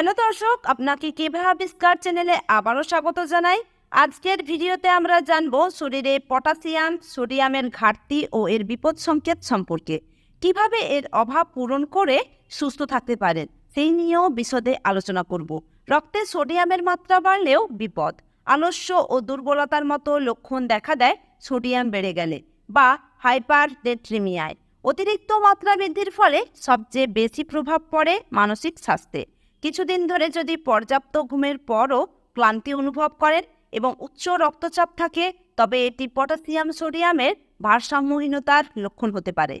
Hello দর্শক, আপনাকে কেভা আবিষ্কার চ্যানেলে আবারও স্বাগত জানাই। আজকের ভিডিওতে আমরা জানব শরীরে পটাশিয়াম, সোডিয়ামের ঘাটতি ও এর বিপদ সংকেত সম্পর্কে। কীভাবে এর অভাব পূরণ করে সুস্থ থাকতে পারেন, সেই নিয়েও বিশদে আলোচনা করব। রক্তে সোডিয়ামের মাত্রা বাড়লেও বিপদ। আলস্য ও দুর্বলতার মতো লক্ষণ দেখা দেয় সোডিয়াম বেড়ে গেলে বা হাইপার ডেট্রিমিয়ায় অতিরিক্ত মাত্রা বৃদ্ধির ফলে সবচেয়ে বেশি প্রভাব পড়ে মানসিক স্বাস্থ্যে। কিছুদিন ধরে যদি পর্যাপ্ত ঘুমের পরও ক্লান্তি অনুভব করেন এবং উচ্চ রক্তচাপ থাকে, তবে এটি পটাশিয়াম সোডিয়ামের ভারসাম্যহীনতার লক্ষণ হতে পারে।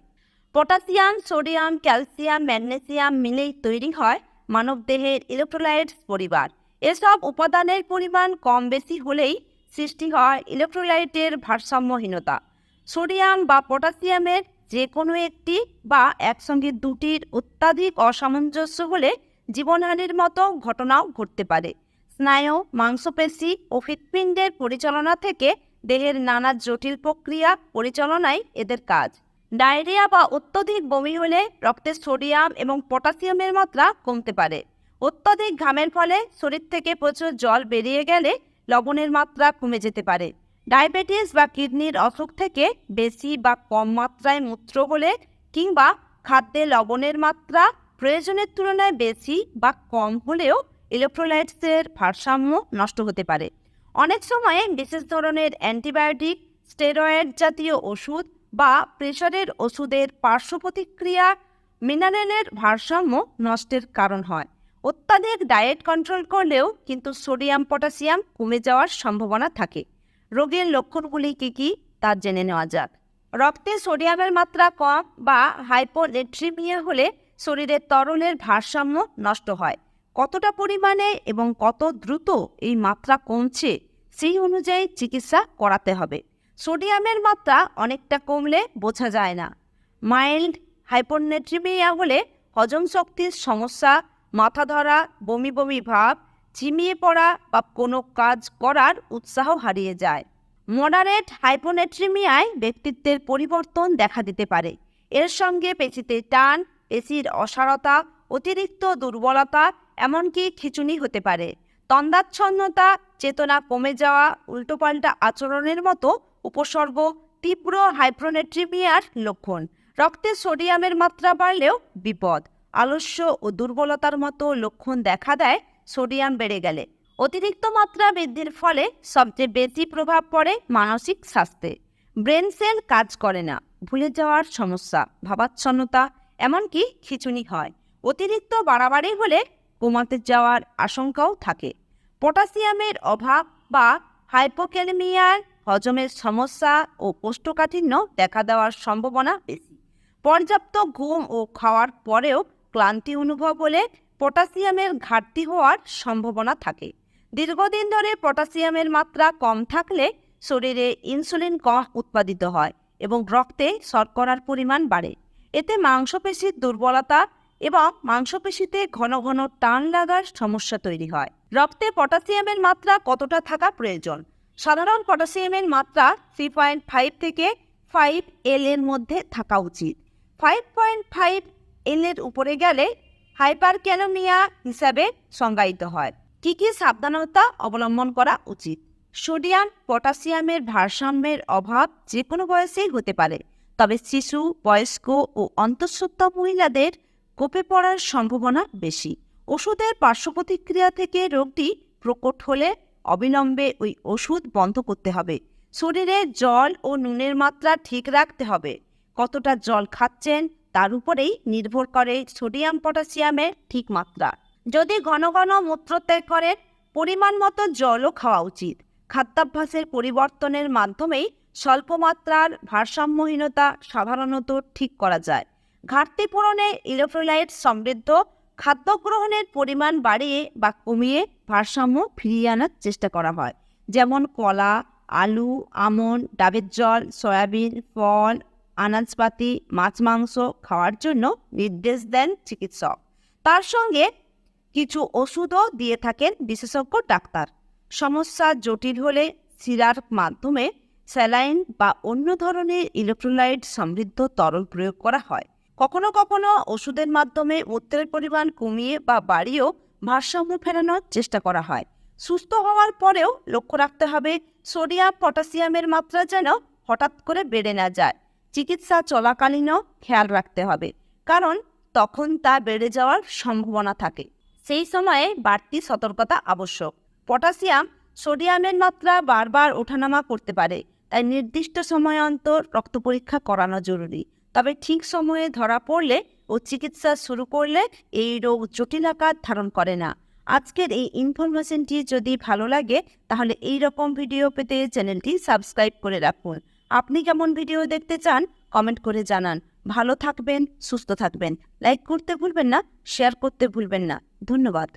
পটাশিয়াম, সোডিয়াম, ক্যালসিয়াম, ম্যাগনেসিয়াম মিলেই তৈরি হয় মানবদেহের ইলেকট্রোলাইটস পরিবার। এসব উপাদানের পরিমাণ কম বেশি হলেই সৃষ্টি হয় ইলেকট্রোলাইটের ভারসাম্যহীনতা। সোডিয়াম বা পটাশিয়ামের যে কোনো একটি বা একসঙ্গে দুটির অত্যাধিক অসামঞ্জস্য হলে জীবনহানির মতো ঘটনাও ঘটতে পারে। স্নায়ু, মাংসপেশি ও হৃৎপিণ্ডের পরিচালনা থেকে দেহের নানা জটিল প্রক্রিয়া পরিচালনায় এদের কাজ। ডায়রিয়া বা অত্যধিক বমি হলে রক্তে সোডিয়াম এবং পটাশিয়ামের মাত্রা কমতে পারে। অত্যধিক ঘামের ফলে শরীর থেকে প্রচুর জল বেরিয়ে গেলে লবণের মাত্রা কমে যেতে পারে। ডায়াবেটিস বা কিডনির অসুখ থেকে বেশি বা কম মাত্রায় মূত্র হলে কিংবা খাদ্যে লবণের মাত্রা প্রয়োজনের তুলনায় বেশি বা কম হলেও ইলেকট্রোলাইটসের ভারসাম্য নষ্ট হতে পারে। অনেক সময়ে বিশেষ ধরনের অ্যান্টিবায়োটিক, স্টেরয়েড জাতীয় ওষুধ বা প্রেশারের ওষুধের পার্শ্ব প্রতিক্রিয়া মিনারেলের ভারসাম্য নষ্টের কারণ হয়। অত্যাধিক ডায়েট কন্ট্রোল করলেও কিন্তু সোডিয়াম পটাশিয়াম কমে যাওয়ার সম্ভাবনা থাকে। রোগের লক্ষণগুলি কী কী তা জেনে নেওয়া যাক। রক্তে সোডিয়ামের মাত্রা কম বা হাইপোনেট্রিমিয়া হলে শরীরের তরলের ভারসাম্য নষ্ট হয়। কতটা পরিমাণে এবং কত দ্রুত এই মাত্রা কমছে সেই অনুযায়ী চিকিৎসা করাতে হবে। সোডিয়ামের মাত্রা অনেকটা কমলে বোঝা যায় না। মাইল্ড হাইপোনেট্রিমিয়া হলে হজম শক্তির সমস্যা, মাথা ধরা, বমি বমি ভাব, ঝিমিয়ে পড়া বা কোনো কাজ করার উৎসাহ হারিয়ে যায়। মডারেট হাইপোনেট্রিমিয়ায় ব্যক্তিত্বের পরিবর্তন দেখা দিতে পারে। এর সঙ্গে পেশিতে টান পেশির অসারতা, অতিরিক্ত দুর্বলতা, এমনকি খিচুনি হতে পারে। তন্দাচ্ছন্নতা, চেতনা কমে যাওয়া, উল্টোপাল্টা আচরণের মতো উপসর্গ, তীব্র হাইপ্রোনেট্রিমিয়ার লক্ষণ। রক্তে সোডিয়ামের মাত্রা বাড়লেও বিপদ। আলস্য ও দুর্বলতার মতো লক্ষণ দেখা দেয় সোডিয়াম বেড়ে গেলে। অতিরিক্ত মাত্রা বৃদ্ধির ফলে সবচেয়ে বেশি প্রভাব পড়ে মানসিক স্বাস্থ্যে। ব্রেন সেল কাজ করে না, ভুলে যাওয়ার সমস্যা, ভাবাচ্ছন্নতা এমনকি খিচুনি হয়। অতিরিক্ত বাড়াবাড়ি হলে কোমাতে যাওয়ার আশঙ্কাও থাকে। পটাশিয়ামের অভাব বা হাইপোক্যালেমিয়ার হজমের সমস্যা ও কোষ্ঠকাঠিন্য দেখা দেওয়ার সম্ভাবনা বেশি। পর্যাপ্ত ঘুম ও খাওয়ার পরেও ক্লান্তি অনুভব হলে পটাশিয়ামের ঘাটতি হওয়ার সম্ভাবনা থাকে। দীর্ঘদিন ধরে পটাশিয়ামের মাত্রা কম থাকলে শরীরে ইনসুলিন কম উৎপাদিত হয় এবং রক্তে শর্করার পরিমাণ বাড়ে। এতে মাংসপেশির দুর্বলতা এবং মাংসপেশিতে ঘন ঘন টান লাগার সমস্যা তৈরি হয়। রক্তে পটাশিয়ামের মাত্রা কতটা থাকা প্রয়োজন? সাধারণ পটাশিয়ামের মাত্রা থ্রি পয়েন্ট ফাইভ থেকে ফাইভ এল এর মধ্যে থাকা উচিত। ফাইভ পয়েন্ট ফাইভ এল এর উপরে গেলে হাইপারক্যালোমিয়া হিসাবে সংজ্ঞায়িত হয়। কী কী সাবধানতা অবলম্বন করা উচিত? সোডিয়াম, পটাশিয়ামের ভারসাম্যের অভাব যে কোনো বয়সেই হতে পারে। তবে শিশু, বয়স্ক ও অন্তঃসত্ত্বা মহিলাদের কোপে পড়ার সম্ভাবনা বেশি। ওষুধের পার্শ্ব প্রতিক্রিয়া থেকে রোগটি প্রকট হলে অবিলম্বে ওই ওষুধ বন্ধ করতে হবে। শরীরে জল ও নুনের মাত্রা ঠিক রাখতে হবে। কতটা জল খাচ্ছেন তার উপরেই নির্ভর করে সোডিয়াম, পটাশিয়ামের ঠিক মাত্রা। যদি ঘন ঘন মূত্রত্যাগ করেন, পরিমাণ মতো জলও খাওয়া উচিত। খাদ্যাভ্যাসের পরিবর্তনের মাধ্যমেই স্বল্প মাত্রার ভারসাম্যহীনতা সাধারণত ঠিক করা যায়। ঘাটতি পূরণে ইলেকট্রোলাইট সমৃদ্ধ, খাদ্য গ্রহণের পরিমাণ বাড়িয়ে বা কমিয়ে ভারসাম্য ফিরিয়ে আনার চেষ্টা করা হয়। যেমন কলা, আলু, আমন, ডাবের জল, সয়াবিন, ফল, আনাজপাতি, মাছ, মাংস খাওয়ার জন্য নির্দেশ দেন চিকিৎসক। তার সঙ্গে কিছু ওষুধও দিয়ে থাকেন বিশেষজ্ঞ ডাক্তার। সমস্যা জটিল হলে শিরার মাধ্যমে স্যালাইন বা অন্য ধরনের ইলেকট্রোলাইট সমৃদ্ধ তরল প্রয়োগ করা হয়। কখনো কখনো ওষুধের মাধ্যমে মূত্রের পরিমাণ কমিয়ে বা বাড়িয়েও ভারসাম্য ফেরানোর চেষ্টা করা হয়। সুস্থ হওয়ার পরেও লক্ষ্য রাখতে হবে, সোডিয়াম, পটাশিয়ামের মাত্রা যেন হঠাৎ করে বেড়ে না যায়। চিকিৎসা চলাকালীনও খেয়াল রাখতে হবে, কারণ তখন তা বেড়ে যাওয়ার সম্ভাবনা থাকে। সেই সময়ে বাড়তি সতর্কতা আবশ্যক। পটাশিয়াম সোডিয়ামের মাত্রা বারবার ওঠানামা করতে পারে তাই নির্দিষ্ট সময় অন্তর রক্ত পরীক্ষা করানো জরুরি। তবে ঠিক সময়ে ধরা পড়লে ও চিকিৎসা শুরু করলে এই রোগ জটিল আকার ধারণ করে না। আজকের এই ইনফরমেশনটি যদি ভালো লাগে, তাহলে এই রকম ভিডিও পেতে চ্যানেলটি সাবস্ক্রাইব করে রাখুন। আপনি কেমন ভিডিও দেখতে চান কমেন্ট করে জানান। ভালো থাকবেন, সুস্থ থাকবেন। লাইক করতে ভুলবেন না শেয়ার করতে ভুলবেন না। ধন্যবাদ।